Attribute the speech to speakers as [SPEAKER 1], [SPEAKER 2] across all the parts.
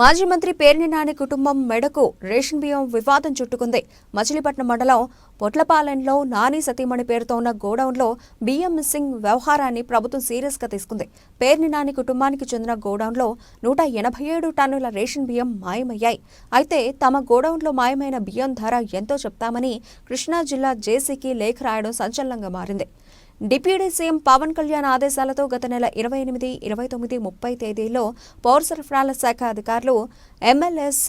[SPEAKER 1] మాజీ మంత్రి పేర్ని నాని కుటుంబం మెడకు రేషన్ బియ్యం వివాదం చుట్టుకుంది. మచిలీపట్నం మండలం పొట్లపాలెంలో నాని సతీమణి పేరుతో ఉన్న గోడౌన్లో బియ్యం మిస్సింగ్ వ్యవహారాన్ని ప్రభుత్వం సీరియస్గా తీసుకుంది. పేర్ని నాని కుటుంబానికి చెందిన గోడౌన్లో నూట ఎనభై ఏడు టన్నుల రేషన్ బియ్యం మాయమయ్యాయి. అయితే తమ గోడౌన్లో మాయమైన బియ్యం ధర ఎంతో చెప్తామని కృష్ణా జిల్లా జేసీకి లేఖ రాయడం సంచలనంగా మారింది. డిప్యూటీ సీఎం పవన్ కళ్యాణ్ ఆదేశాలతో గత నెల ఇరవై ఎనిమిది ఇరవై తొమ్మిది ముప్పై తేదీల్లో పౌర సరఫరాల శాఖ అధికారులు ఎంఎల్ఎస్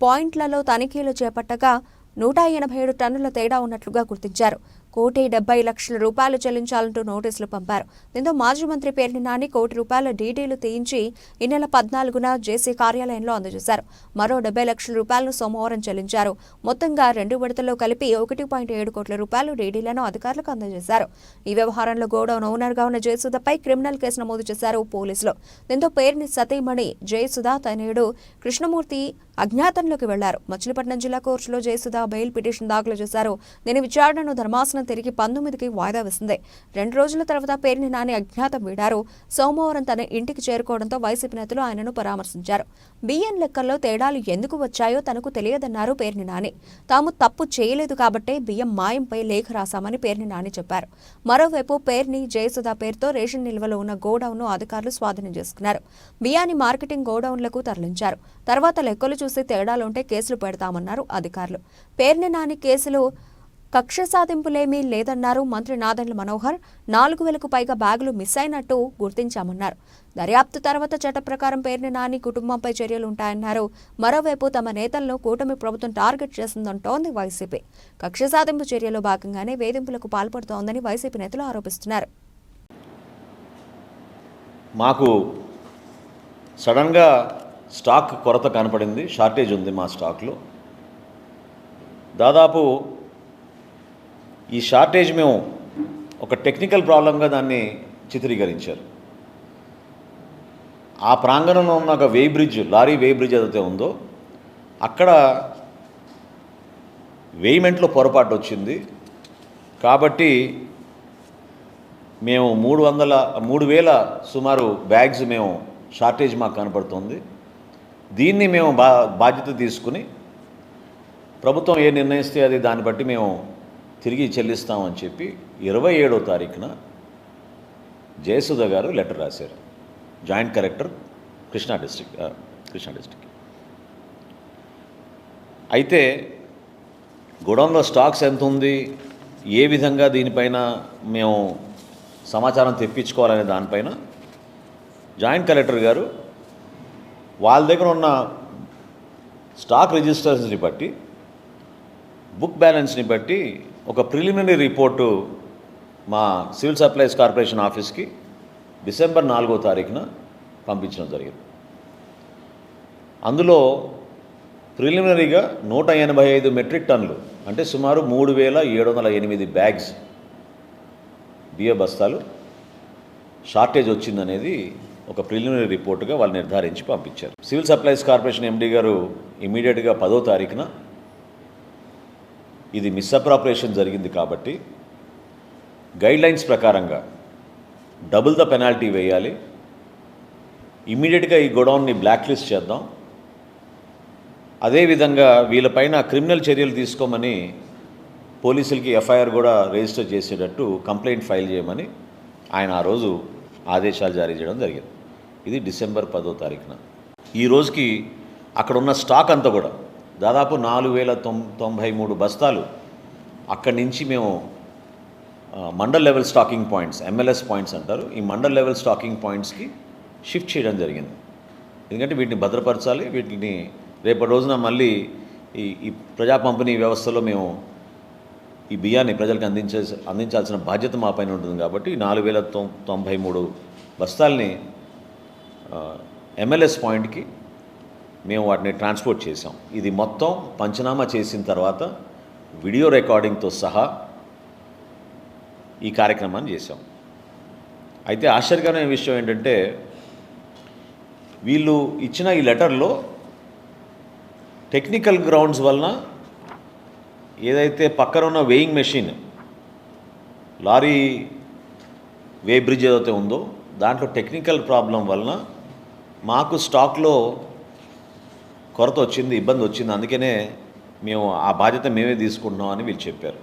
[SPEAKER 1] పాయింట్లలో తనిఖీలు చేపట్టగా నూట ఎనభై ఏడు టన్నుల తేడా ఉన్నట్లుగా గుర్తించారు. కోటి డెబ్బై లక్షల రూపాయలు చెల్లించాలంటూ నోటీసులు పంపారు. దీంతో మాజీ మంత్రి పేర్ని నాని కోటి రూపాయల డీడీలు తీయించి ఈ నెల పద్నాలుగున జేసీ కార్యాలయంలో అందజేశారు. మరో డెబ్బై లక్షల రూపాయలను సోమవారం చెల్లించారు. మొత్తంగా రెండు విడతల్లో కలిపి ఒకటి పాయింట్ ఏడు కోట్ల రూపాయలు డీడీలను అధికారులకు అందజేశారు. ఈ వ్యవహారంలో గోడౌన్ ఓనర్గా ఉన్న జయసుధపై క్రిమినల్ కేసు నమోదు చేశారు పోలీసులు. దీంతో పేరుని సతీమణి జయసుధ తనయుడు కృష్ణమూర్తి అజ్ఞాతంలోకి వెళ్ళారు. మచిలీపట్నం జిల్లా కోర్టులో జయసుధ బెయిల్ పిటిషన్ దాఖలు చేశారు. దీని విచారణను ధర్మాసనం తిరిగి పంతొమ్మిదికి వాయిదా వేసింది. రెండు రోజుల తర్వాత పేరిని నాని అజ్ఞాతం వీడారు. సోమవారం తన ఇంటికి చేరుకోవడంతో వైసీపీ నేతలు ఆయనను పరామర్శించారు. బియ్యం లెక్కల్లో తేడాలు ఎందుకు వచ్చాయో తనకు తెలియదన్నారు పేర్ని నాని. తాము తప్పు చేయలేదు కాబట్టే బియ్యం మాయంపై లేఖ రాశామని పేర్ని నాని చెప్పారు. మరోవైపు పేర్ని జయసుధ పేరుతో రేషన్ నిల్వలో ఉన్న గోడౌన్ను అధికారులు స్వాధీనం చేసుకున్నారు. బియ్యాన్ని మార్కెటింగ్ గోడౌన్లకు తరలించారు. తర్వాత లెక్కలు చూసి తేడాలుంటే కేసులు పెడతామన్నారు అధికారులు. పేర్ని నాని కేసులు కక్ష సాధింపులేమీ లేదన్నారు మంత్రి నాదండ్ల మనోహర్. నాలుగు వేలకు పైగా బ్యాగులు మిస్ అయినట్టు గుర్తించామన్నారు. దర్యాప్తు తర్వాత చట్ట ప్రకారం పేర్ని నాని కుటుంబంపై చర్యలు ఉంటాయన్నారు మరోవైపు తమ నేతలను కూటమి ప్రభుత్వం టార్గెట్ చేస్తుందంటోంది వైసీపీ. కక్ష సాధింపు చర్యలో భాగంగానే వేధింపులకు పాల్పడుతోందని వైసీపీ నేతలు ఆరోపిస్తున్నారు.
[SPEAKER 2] మాకు సడన్గా స్టాక్ కొరత కనపడింది షార్టేజ్ ఉంది మా స్టాక్లో. దాదాపు ఈ షార్టేజ్ మేము ఒక టెక్నికల్ ప్రాబ్లంగా దాన్ని చిత్రీకరించారు. ఆ ప్రాంగణంలో ఉన్న ఒక weighbridge lorry weighbridge ఏదైతే ఉందో అక్కడ వేయిమెంట్లో పొరపాటు వచ్చింది. కాబట్టి మేము మూడు వందల మూడు వేల సుమారు బ్యాగ్స్ మేము షార్టేజ్ మాకు కనపడుతుంది. దీన్ని మేము బా బాధ్యత తీసుకుని ప్రభుత్వం ఏ నిర్ణయిస్తే అది దాన్ని బట్టి మేము తిరిగి చెల్లిస్తామని చెప్పి ఇరవై ఏడో తారీఖున జయసుధ గారు లెటర్ రాశారు. Joint collector Krishna district Krishna district అయితే గోడౌన్లో స్టాక్స్ ఎంత ఉంది? ఏ విధంగా దీనిపైన మేము సమాచారం తెప్పించుకోవాలనే దానిపైన జాయింట్ కలెక్టర్ గారు వాళ్ళ దగ్గర ఉన్న స్టాక్ రిజిస్టర్స్ని బట్టి బుక్ బ్యాలెన్స్ని బట్టి ఒక ప్రిలిమినరీ రిపోర్టు మా సివిల్ సప్లైస్ కార్పొరేషన్ ఆఫీస్కి డిసెంబర్ నాలుగో తారీఖున పంపించడం జరిగింది. అందులో ప్రిలిమినరీగా నూట ఎనభై ఐదు మెట్రిక్ టన్నులు అంటే సుమారు మూడు వేల ఏడు వందల ఎనిమిది బ్యాగ్స్ బియ్య బస్తాలు షార్టేజ్ వచ్చిందనేది ఒక ప్రిలిమినరీ రిపోర్టుగా వాళ్ళు నిర్ధారించి పంపించారు. సివిల్ సప్లైస్ కార్పొరేషన్ ఎండీ గారు ఇమీడియట్గా పదో తారీఖున ఇది మిస్అప్రాపరేషన్ జరిగింది కాబట్టి గైడ్లైన్స్ ప్రకారంగా డబుల్ ద పెనాల్టీ వేయాలి. ఇమీడియట్గా ఈ గొడౌన్ని బ్లాక్ లిస్ట్ చేద్దాం. అదేవిధంగా వీళ్ళపైన క్రిమినల్ చర్యలు తీసుకోమని పోలీసులకి ఎఫ్ఐఆర్ కూడా రిజిస్టర్ చేసేటట్టు కంప్లైంట్ ఫైల్ చేయమని ఆయన ఆ రోజు ఆదేశాలు జారీ చేయడం జరిగింది. ఇది డిసెంబర్ పదో తారీఖున. ఈ రోజుకి అక్కడ ఉన్న స్టాక్ అంతా కూడా దాదాపు నాలుగు వేల తొం తొంభై మూడు బస్తాలు అక్కడి నుంచి మేము mandal level stocking points MLS points అంటారు ఈ మండల్ లెవెల్ స్టాకింగ్ పాయింట్స్కి షిఫ్ట్ చేయడం జరిగింది. ఎందుకంటే వీటిని భద్రపరచాలి వీటిని రేపటి రోజున మళ్ళీ ఈ ఈ ప్రజా పంపిణీ వ్యవస్థలో మేము ఈ బియ్యాన్ని ప్రజలకు అందించే అందించాల్సిన బాధ్యత మా పైన ఉంటుంది కాబట్టి నాలుగు వేల తొం తొంభై మూడు బస్తాల్ని ఎంఎల్ఎస్ పాయింట్కి మేము వాటిని ట్రాన్స్పోర్ట్ చేసాం ఇది మొత్తం పంచనామా చేసిన తర్వాత వీడియో రికార్డింగ్తో సహా ఈ కార్యక్రమాన్ని చేసాం అయితే ఆశ్చర్యకరమైన విషయం ఏంటంటే వీళ్ళు ఇచ్చిన ఈ లెటర్లో టెక్నికల్ గ్రౌండ్స్ వలన ఏదైతే పక్కన ఉన్న weighing machine lorry weighbridge ఏదైతే ఉందో దాంట్లో టెక్నికల్ ప్రాబ్లం వలన మాకు స్టాక్లో కొరత వచ్చింది ఇబ్బంది వచ్చింది అందుకనే మేము ఆ బాధ్యత మేమే తీసుకుంటున్నాం అని వీళ్ళు చెప్పారు.